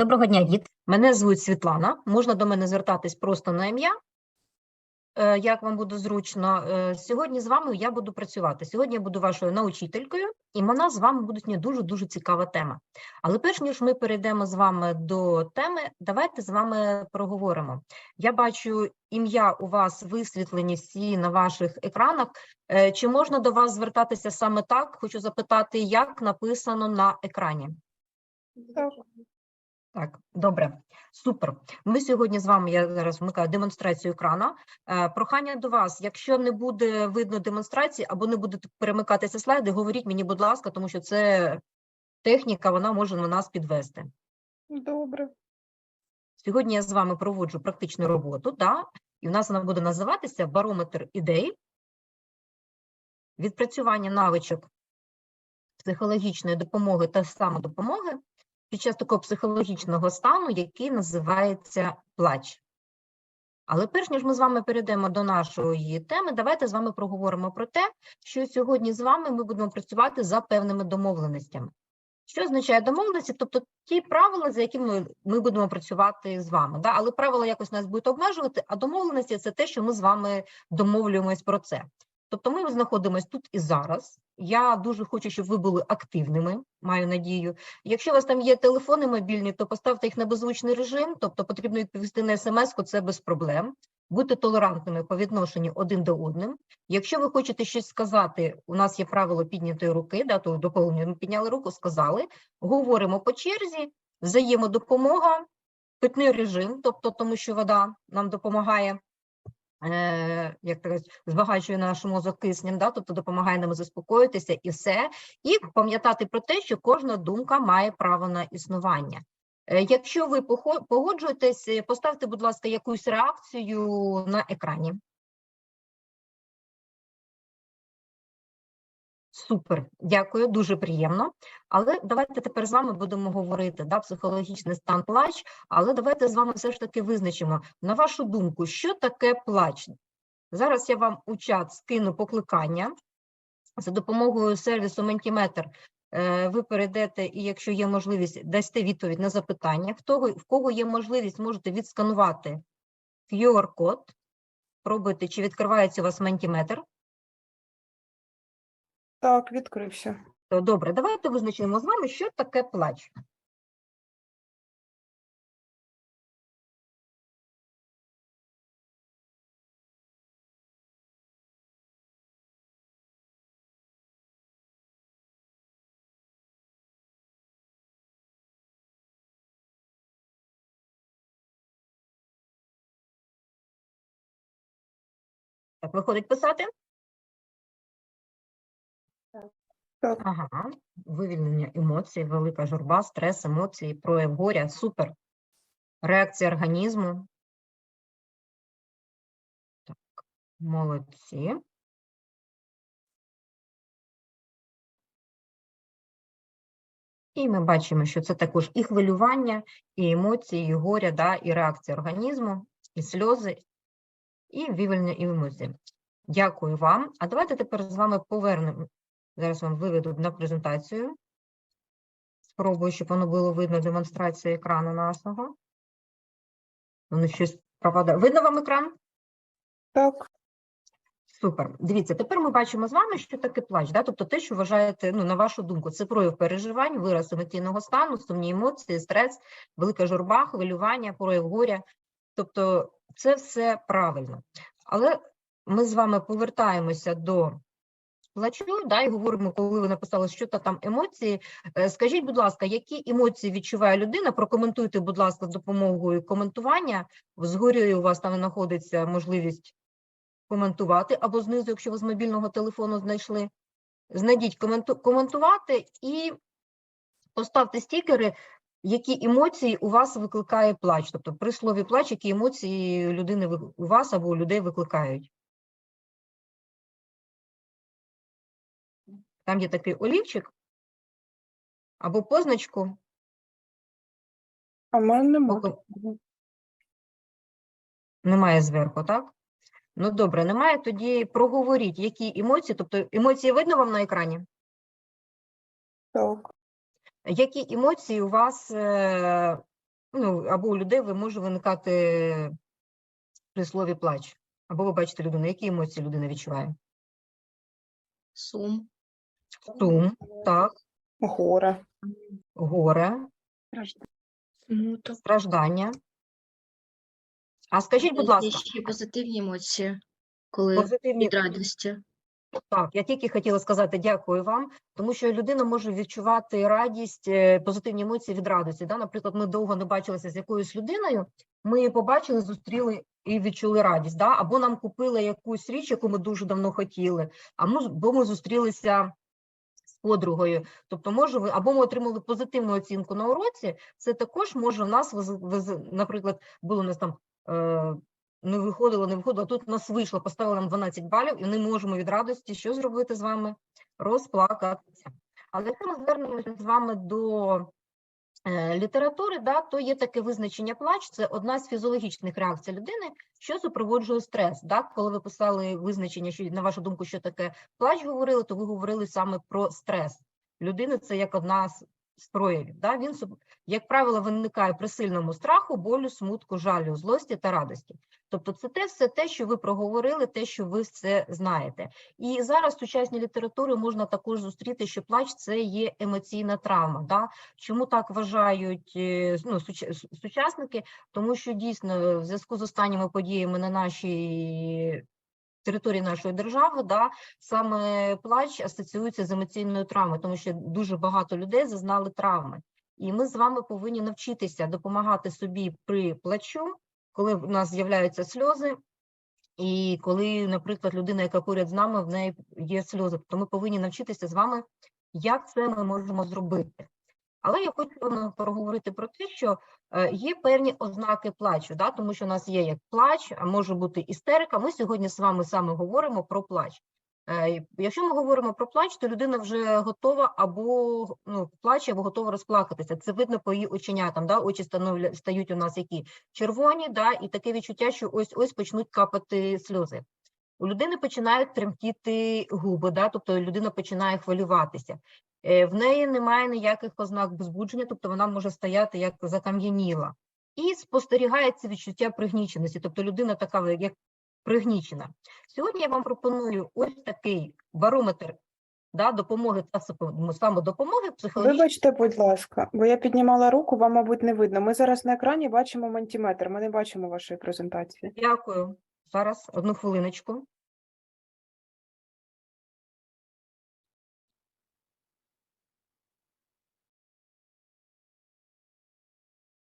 Доброго дня, діти. Мене звуть Світлана. Можна до мене звертатись просто на ім'я, е, як вам буде зручно. Е, Сьогодні з вами я буду працювати. Сьогодні я буду вашою научителькою, і вона з вами буде сьогодні дуже-дуже цікава тема. Але перш ніж ми перейдемо з вами до теми, давайте з вами проговоримо. Я бачу ім'я у вас висвітлені всі на ваших екранах. Е, Чи можна до вас звертатися саме так? Хочу запитати, як написано на екрані. Так. Так, добре, супер. Ми сьогодні з вами, я зараз вмикаю демонстрацію екрана. Е, прохання до вас, якщо не буде видно демонстрації або не будуть перемикатися слайди, говоріть мені, будь ласка, тому що це техніка, вона може на нас підвести. Добре. Сьогодні я з вами проводжу практичну роботу, да? і в нас вона буде називатися барометр ідей, відпрацювання навичок психологічної допомоги та самодопомоги під час такого психологічного стану, який називається плач. Але перш ніж ми з вами перейдемо до нашої теми, давайте з вами проговоримо про те, що сьогодні з вами ми будемо працювати за певними домовленостями. Що означає домовленості? Тобто ті правила, за якими ми будемо працювати з вами. Да? Але правила якось нас будуть обмежувати, а домовленості це те, що ми з вами домовлюємось про це. Тобто ми знаходимося тут і зараз. Я дуже хочу, щоб ви були активними, маю надію. Якщо у вас там є телефони мобільні, то поставте їх на беззвучний режим, тобто потрібно відповісти на смс-ку, це без проблем. Будьте толерантними по відношенню один до одним. Якщо ви хочете щось сказати, у нас є правило піднятої руки, да, то до кого ми підняли руку, сказали. Говоримо по черзі, взаємодопомога, питний режим, тобто тому, що вода нам допомагає як кажуть, збагачує наш мозок киснем, да, тобто допомагає нам заспокоїтися і все, і пам'ятати про те, що кожна думка має право на існування. Е, Якщо ви погоджуєтесь, е, поставте, будь ласка, якусь реакцію на екрані. Супер, дякую, дуже приємно. Але давайте тепер з вами будемо говорити да, психологічний стан плач, але давайте з вами все ж таки визначимо, на вашу думку, що таке плач? Зараз я вам у чат скину покликання за допомогою сервісу Ментіметр. е, Ви перейдете і, якщо є можливість, дасте відповідь на запитання. В того, в кого є можливість, можете відсканувати QR-код, пробуйте, чи відкривається у вас Ментіметр. Так, відкрився. То добре, давайте визначимо з вами, що таке плач. Так, виходить писати? Так. Ага, вивільнення емоцій, велика журба, стрес, емоції, прояв горя, супер. Реакція організму. Так, молодці. І ми бачимо, що це також і хвилювання, і емоції, і горя, да, і реакція організму, і сльози, і вивільнення емоцій. Дякую вам. А давайте тепер з вами повернемо. Зараз вам виведу на презентацію. Спробую, щоб воно було видно демонстрацію екрану нашого. Воно щось пропадає. Видно вам екран? Так, Супер. Дивіться, тепер ми бачимо з вами, що таке плач. Да? Тобто те, що вважаєте, ну, на вашу думку, це прояв переживань, вираз емоційного стану, сумні емоції, стрес, велика журба, хвилювання, прояв горя. Тобто це все правильно. Але ми з вами повертаємося до плачу, да, і говоримо, коли ви написали, що то там емоції. Е, Скажіть, будь ласка, які емоції відчуває людина? Прокоментуйте, будь ласка, з допомогою коментування. Згорі у вас там знаходиться можливість коментувати, або знизу, якщо ви з мобільного телефону знайшли. Знайдіть коменту, коментувати і поставте стікери, які емоції у вас викликає плач. Тобто при слові плач, які емоції людини у вас або у людей викликають. Там є такий олівчик або позначку. а в мене нема. Поки- Немає зверху, так? Ну добре, немає, тоді проговоріть, які емоції, тобто емоції видно вам на екрані? Так. Які емоції у вас е, ну, або у людей ви може виникати при слові плач. Або ви бачите людину, які емоції людина відчуває? Сум. Сум, так, Горе. горе, Смуток. страждання. А скажіть, будь Є ласка, ще позитивні емоції, коли позитивні від радості. Так, я тільки хотіла сказати дякую вам, тому що людина може відчувати радість, е, позитивні емоції від радості. Да? Наприклад, ми довго не бачилися з якоюсь людиною, ми її побачили, зустріли і відчули радість. Да? Або нам купили якусь річ, яку ми дуже давно хотіли, або бо ми зустрілися подругою. Тобто, може, ви або ми отримали позитивну оцінку на уроці, це також може в нас, наприклад, було у нас там. Е, не виходило, не виходило. Тут нас вийшло, поставили нам 12 балів, і ми можемо від радості що зробити з вами? Розплакатися. Але якщо ми звернемося з вами до літератури, да, то є таке визначення плач, це одна з фізіологічних реакцій людини, що супроводжує стрес. Да? Коли ви писали визначення, що на вашу думку, що таке плач говорили, то ви говорили саме про стрес. Людини це як одна з з проявів. Да? Він, як правило, виникає при сильному страху, болю, смутку, жалю, злості та радості. Тобто це те все те, що ви проговорили, те, що ви все знаєте. І зараз в сучасній літературі можна також зустріти, що плач це є емоційна травма. Да? Чому так вважають е, ну, сучасники? Тому що дійсно в зв'язку з останніми подіями на нашій території нашої держави, да, саме плач асоціюється з емоційною травмою, тому що дуже багато людей зазнали травми. І ми з вами повинні навчитися допомагати собі при плачу, коли в нас з'являються сльози, і коли, наприклад, людина, яка поряд з нами, в неї є сльози, то ми повинні навчитися з вами, як це ми можемо зробити. Але я хочу проговорити про те, що є певні ознаки плачу, да? тому що у нас є як плач, а може бути істерика. Ми сьогодні з вами саме говоримо про плач. Е, Якщо ми говоримо про плач, то людина вже готова або ну, плаче, або готова розплакатися. Це видно по її оченятам. Да? Очі стають у нас які червоні, да? і таке відчуття, що ось ось почнуть капати сльози. У людини починають тремтіти губи, да? тобто людина починає хвилюватися. Е, В неї немає ніяких ознак збудження, тобто вона може стояти як закам'яніла. І спостерігається відчуття пригніченості, тобто людина така як пригнічена. Сьогодні я вам пропоную ось такий барометр да, допомоги та самодопомоги психологічної. Вибачте, будь ласка, бо я піднімала руку, вам, мабуть, не видно. Ми зараз на екрані бачимо мантиметр, ми не бачимо вашої презентації. Дякую. Зараз одну хвилиночку.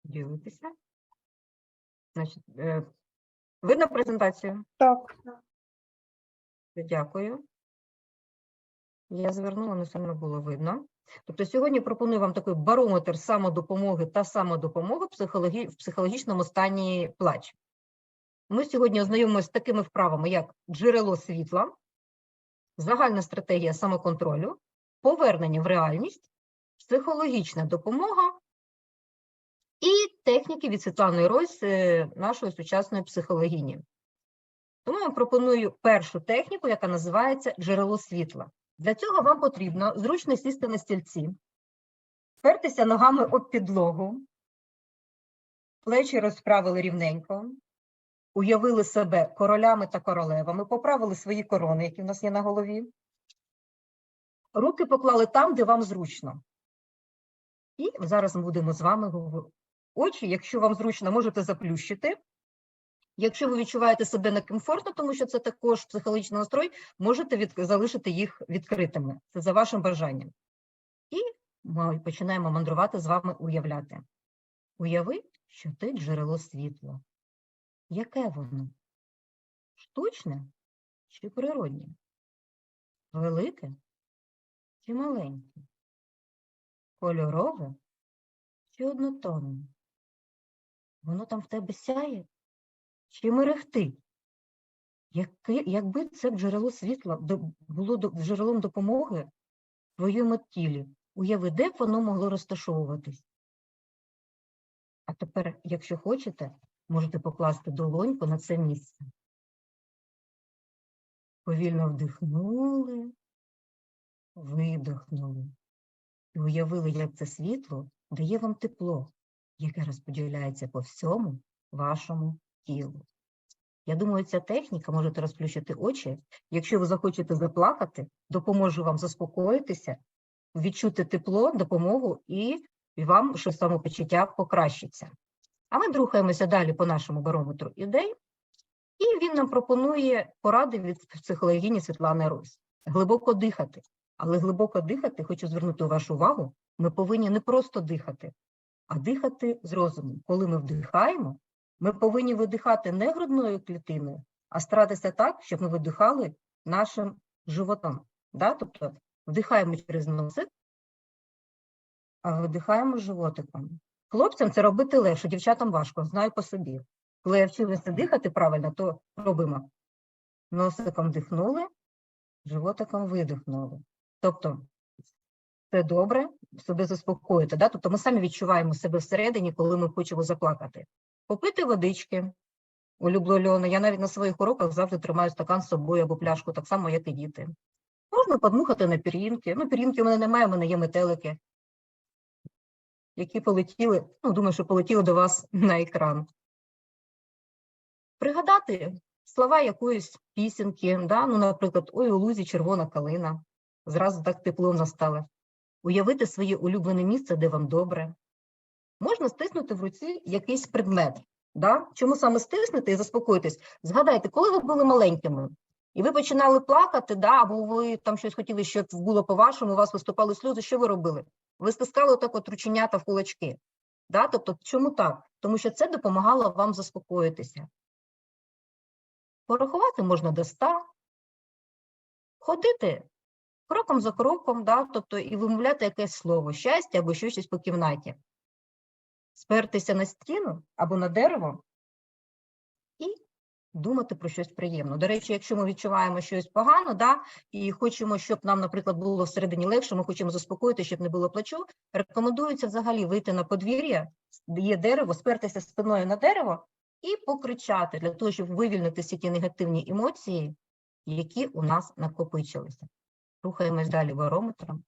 Ділитися. Значить, е, видно презентацію? Так, Дякую. Я звернула, не сильно було видно. Тобто сьогодні пропоную вам такий барометр самодопомоги та самодопомоги в психологі... в психологічному стані плач. Ми сьогодні ознайомимося з такими вправами, як джерело світла, загальна стратегія самоконтролю, повернення в реальність, психологічна допомога і техніки від Світлани Ройс, е, нашої сучасної психологині. Тому я пропоную першу техніку, яка називається джерело світла. Для цього вам потрібно зручно сісти на стільці, впертися ногами об підлогу, плечі розправили рівненько, уявили себе королями та королевами, поправили свої корони, які в нас є на голові. Руки поклали там, де вам зручно. І зараз ми будемо з вами. Очі, якщо вам зручно, можете заплющити. Якщо ви відчуваєте себе некомфортно, тому що це також психологічний настрой, можете від... залишити їх відкритими. Це за вашим бажанням. І ми починаємо мандрувати з вами уявляти. Уяви, що ти джерело світла. Яке воно? Штучне чи природнє? Велике чи маленьке? Кольорове чи однотонне? Воно там в тебе сяє чи мерехтить? Якби це джерело світла було джерелом допомоги твоєму тілі, уяви, де б воно могло розташовуватись? А тепер, якщо хочете, можете покласти долоньку на це місце. Повільно вдихнули, видихнули. І уявили, як це світло дає вам тепло, яке розподіляється по всьому вашому тілу. Я думаю, ця техніка можете розплющити очі. Якщо ви захочете заплакати, допоможу вам заспокоїтися, відчути тепло, допомогу і, вам що самопочуття покращиться. А ми рухаємося далі по нашому барометру ідей, і він нам пропонує поради від психологині Світлани Русь. Глибоко дихати. Але глибоко дихати, хочу звернути вашу увагу, ми повинні не просто дихати, а дихати з розумом. Коли ми вдихаємо, ми повинні видихати не грудною клітиною, а старатися так, щоб ми видихали нашим животом. Да? Тобто вдихаємо через носик, а видихаємо животиком. Хлопцям це робити легше, дівчатам важко, знаю по собі. Коли я вчилася дихати правильно, то робимо. Носиком дихнули, животиком видихнули. Тобто це добре, себе заспокоїти. Да? Тобто ми самі відчуваємо себе всередині, коли ми хочемо заплакати. Попити водички, улюблено. Я навіть на своїх уроках завжди тримаю стакан з собою або пляшку, так само, як і діти. Можна подмухати на пір'їнки. Ну, пір'їнки в мене немає, в мене є метелики, які полетіли, ну, думаю, що полетіли до вас на екран. Пригадати слова якоїсь пісеньки, да? ну, наприклад, ой, у лузі червона калина, зразу так тепло настало. Уявити своє улюблене місце, де вам добре. Можна стиснути в руці якийсь предмет. Да? Чому саме стиснути і заспокоїтись? Згадайте, коли ви були маленькими, і ви починали плакати, да? або ви там щось хотіли, щоб було по-вашому, у вас виступали сльози, що ви робили? Ви стискали отак от рученята в кулачки. Да? Тобто, чому так? Тому що це допомагало вам заспокоїтися. Порахувати можна до 100, ходити кроком за кроком, да? тобто і вимовляти якесь слово, щастя або щось по кімнаті. Спертися на стіну або на дерево і думати про щось приємне. До речі, якщо ми відчуваємо щось погано, да, і хочемо, щоб нам, наприклад, було всередині легше, ми хочемо заспокоїти, щоб не було плачу, рекомендується взагалі вийти на подвір'я, є дерево, спертися спиною на дерево і покричати для того, щоб вивільнити всі ті негативні емоції, які у нас накопичилися. Рухаємось далі барометром.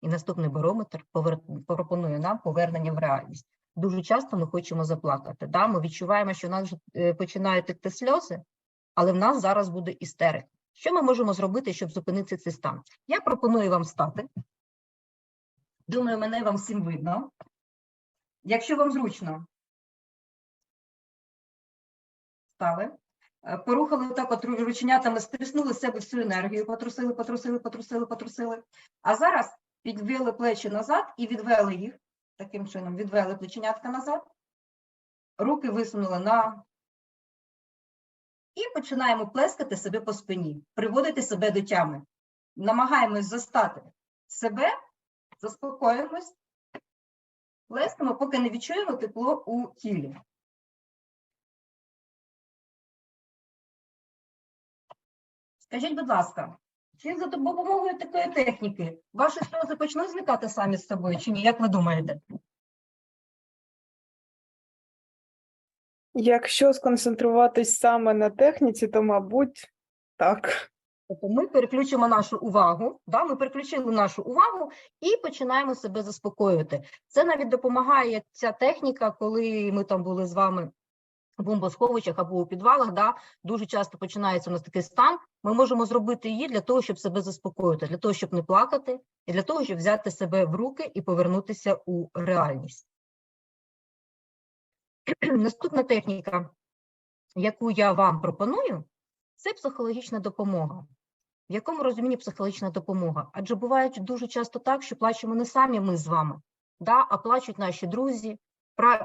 І наступний барометр повер- пропонує нам повернення в реальність. Дуже часто ми хочемо заплакати. Да? Ми відчуваємо, що у нас вже е, починають текти сльози, але в нас зараз буде істерика. Що ми можемо зробити, щоб зупинити цей стан? Я пропоную вам встати. Думаю, мене вам всім видно. Якщо вам зручно, стали. Е, Порухали так от рученятами, стиснули з себе всю енергію, потрусили, потрусили, потрусили, потрусили. А зараз підвели плечі назад і відвели їх. Таким чином, відвели плеченятка назад. Руки висунули на. І починаємо плескати себе по спині, приводити себе до тями. Намагаємось застати себе, заспокоїмось, плескаємо, поки не відчуємо тепло у тілі. Скажіть, будь ласка, чи за допомогою такої техніки ваші сльози почнуть зникати самі з собою, чи ні? Як ви думаєте? Якщо сконцентруватись саме на техніці, то, мабуть, так. Тобто ми переключимо нашу увагу, да, ми переключили нашу увагу і починаємо себе заспокоювати. Це навіть допомагає ця техніка, коли ми там були з вами бомбосховищах або у підвалах, да, дуже часто починається у нас такий стан. Ми можемо зробити її для того, щоб себе заспокоїти, для того, щоб не плакати, і для того, щоб взяти себе в руки і повернутися у реальність. Наступна техніка, яку я вам пропоную, це психологічна допомога. В якому розумінні психологічна допомога? Адже буває дуже часто так, що плачемо не самі ми з вами, да, а плачуть наші друзі,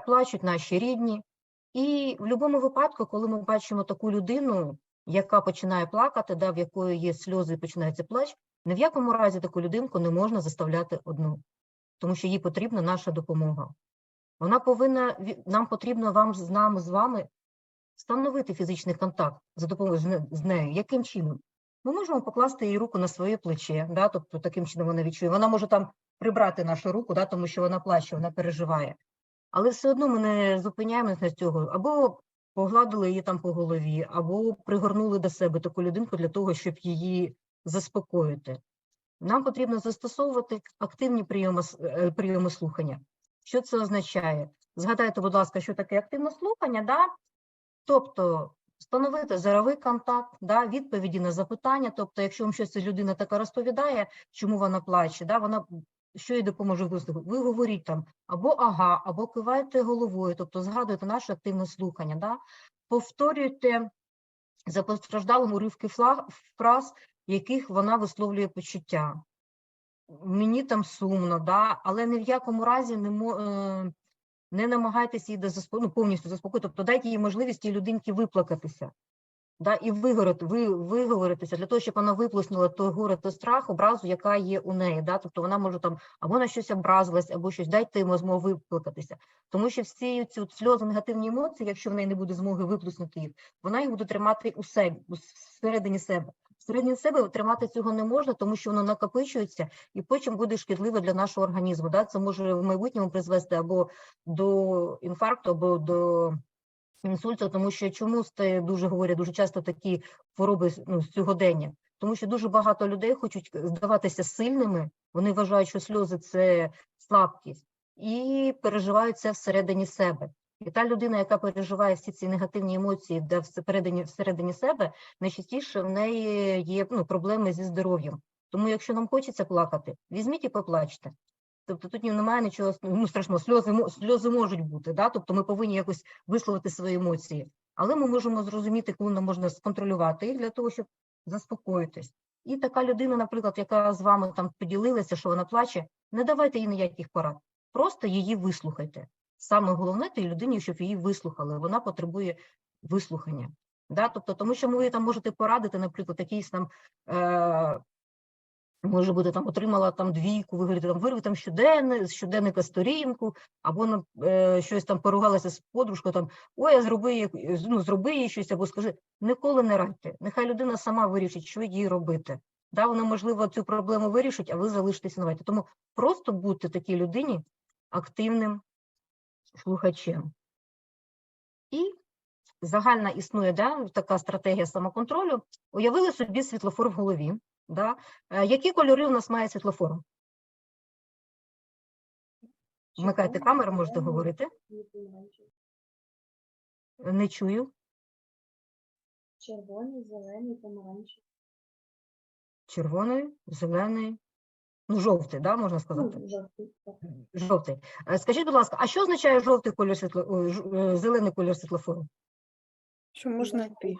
плачуть наші рідні. І в будь-якому випадку, коли ми бачимо таку людину, яка починає плакати, да, в якої є сльози і починається плач, ні в якому разі таку людинку не можна заставляти одну, тому що їй потрібна наша допомога. Вона повинна, нам потрібно вам з нами з вами встановити фізичний контакт за допомогою з нею. Яким чином? Ми можемо покласти її руку на своє плече, да, тобто таким чином вона відчує. Вона може там прибрати нашу руку, да, тому що вона плаче, вона переживає. Але все одно ми не зупиняємося на цього. Або погладили її там по голові, або пригорнули до себе таку людинку для того, щоб її заспокоїти. Нам потрібно застосовувати активні прийоми, е, прийоми слухання. Що це означає? Згадайте, будь ласка, що таке активне слухання, да? тобто встановити зоровий контакт, да? відповіді на запитання. Тобто, якщо вам щось людина така розповідає, чому вона плаче, да? вона що їй допоможе вислухати, ви говоріть там або ага, або кивайте головою, тобто згадуйте наше активне слухання, да? повторюйте за постраждалим уривки фраз, яких вона висловлює почуття. Мені там сумно, да? але ні в якому разі не, е, не намагайтеся її дозаспо- ну, повністю заспокоїти, тобто дайте їй можливість тій людинці виплакатися. Да, і вигорити, ви, виговоритися для того, щоб вона виплеснула той горе, той страх, образу, яка є у неї. Да? Тобто вона може там або на щось образилась, або щось, дайте йому змогу виплакатися. Тому що всі ці сльози, негативні емоції, якщо в неї не буде змоги виплеснути їх, вона їх буде тримати у себе, всередині себе. Всередині себе тримати цього не можна, тому що воно накопичується і потім буде шкідливо для нашого організму. Да? Це може в майбутньому призвести або до інфаркту, або до інсульту, тому що чому це дуже говорять дуже часто такі хвороби ну, сьогодення? Тому що дуже багато людей хочуть здаватися сильними, вони вважають, що сльози це слабкість, і переживають це всередині себе. І та людина, яка переживає всі ці негативні емоції, де всередині, всередині себе, найчастіше в неї є ну, проблеми зі здоров'ям. Тому, якщо нам хочеться плакати, візьміть і поплачте. Тобто тут немає нічого ну, страшного, сльози, сльози можуть бути, да? тобто ми повинні якось висловити свої емоції. Але ми можемо зрозуміти, коли нам можна сконтролювати їх для того, щоб заспокоїтись. І така людина, наприклад, яка з вами там поділилася, що вона плаче, не давайте їй ніяких порад, просто її вислухайте. Саме головне тій людині, щоб її вислухали. Вона потребує вислухання. Да? Тобто, тому що ви там можете порадити, наприклад, якийсь там е, може бути там отримала там двійку, говорите, там вирви там щоденник, щоденника сторінку, або на е, щось там поругалася з подружкою, там ой, я зроби ну, зроби їй щось, або скажи, ніколи не радьте. Нехай людина сама вирішить, що їй робити. Да, вона, можливо, цю проблему вирішить, а ви залишитесь новайте. Тому просто будьте такій людині активним слухачем. І загальна існує да, така стратегія самоконтролю. Уявили собі світлофор в голові. Да? Е, Які кольори у нас має світлофор? Вмикайте камеру, можете говорити. Не чую. Червоний, зелений, помаранчевий. Червоний, зелений, ну, жовтий, да, можна сказати. Ну, жовтий. Жовтий. Е, Скажіть, будь ласка, а що означає жовтий кольор світло... е, зелений кольор світлофору? Що можна йти?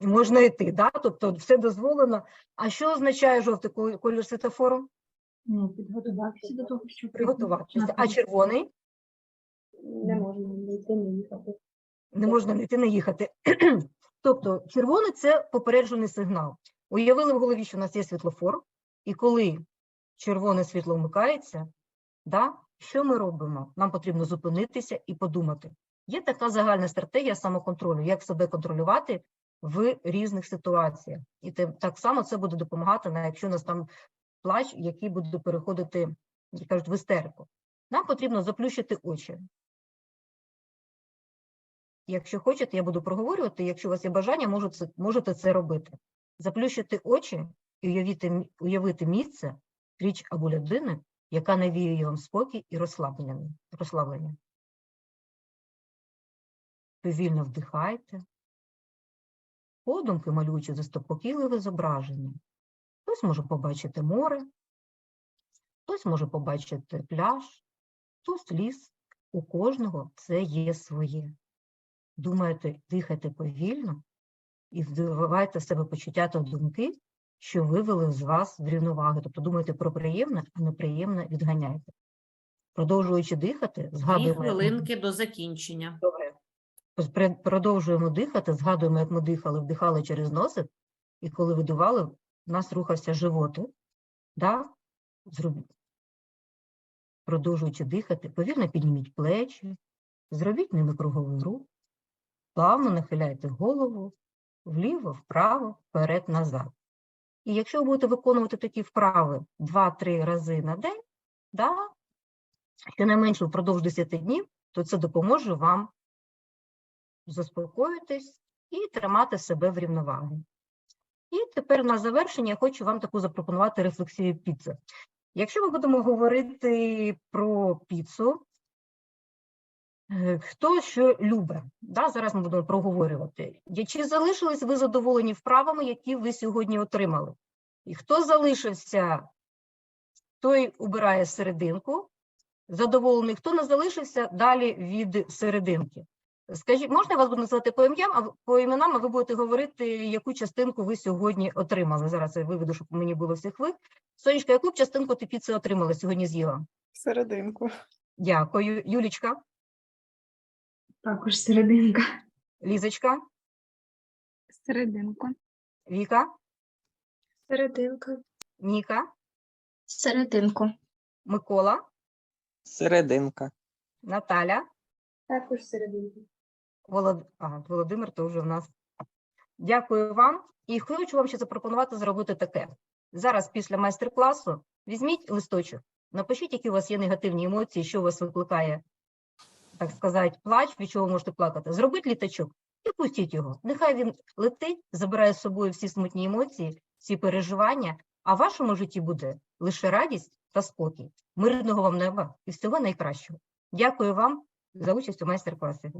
Можна йти, да? тобто все дозволено. А що означає жовтий ко- кольор світлофору? Ну, підготуватися до того, що Приготуватися. А червоний? Не можна не йти, не їхати. не можна не йти, не їхати. тобто, червоний це попереджений сигнал. Уявили в голові, що у нас є світлофор, і коли червоне світло вмикається, да, що ми робимо? Нам потрібно зупинитися і подумати. Є така загальна стратегія самоконтролю, як себе контролювати в різних ситуаціях. І те, так само це буде допомагати, на якщо у нас там плач, який буде переходити, як кажуть, в істерику. Нам потрібно заплющити очі. Якщо хочете, я буду проговорювати. Якщо у вас є бажання, можете можете це робити. Заплющити очі і уявити, уявити місце, річ або людини, яка навіює вам спокій і розслаблення. розслаблення. Повільно вдихайте, подумки малюючи заспокійливе зображення. Хтось може побачити море, хтось може побачити пляж, хтось ліс. У кожного це є своє. Думайте, дихайте повільно і вдавайте в себе почуття та думки, що вивели з вас з рівноваги. Тобто думайте про приємне, а неприємне відганяйте. Продовжуючи дихати, Дві згадуємо, ми хвилинки до закінчення. Добре. Продовжуємо дихати, згадуємо, як ми дихали, вдихали через носик, і коли видували, в нас рухався животик. Да? Продовжуючи дихати, повільно підніміть плечі, зробіть ними круговий рух, плавно нахиляйте голову вліво, вправо, вперед, назад. І якщо ви будете виконувати такі вправи 2-3 рази на день, да? щонайменше впродовж 10 днів, то це допоможе вам заспокоїтись і тримати себе в рівновагі. І тепер на завершення я хочу вам таку запропонувати рефлексію піци. Якщо ми будемо говорити про піцу, Е, Хто що любить? Да, зараз ми будемо проговорювати. Чи залишились ви задоволені вправами, які ви сьогодні отримали? І хто залишився, той убирає серединку. Задоволений, хто не залишився далі від серединки. Скажіть, можна я вас буду називати по ім'ям, а по іменам, а ви будете говорити, яку частинку ви сьогодні отримали. Зараз я виведу, щоб мені було всіх ви. Сонечка, яку б частинку ти піци отримала сьогодні з'їла? Серединку. Дякую. Юлічка, Також серединка. Лізочка, Серединку. Віка, Серединка. Ніка, Серединку. Микола, Серединка. Наталя, Також серединка. Волод... а, Володимир, то вже в нас. Дякую вам. І хочу вам ще запропонувати зробити таке. Зараз після майстер-класу візьміть листочок, напишіть, які у вас є негативні емоції, що у вас викликає, так сказати, плач, від чого можете плакати. Зробіть літачок і пустіть його. Нехай він летить, забирає з собою всі смутні емоції, всі переживання, а в вашому житті буде лише радість та спокій. Мирного вам неба і всього найкращого. Дякую вам за участь у майстер-класі.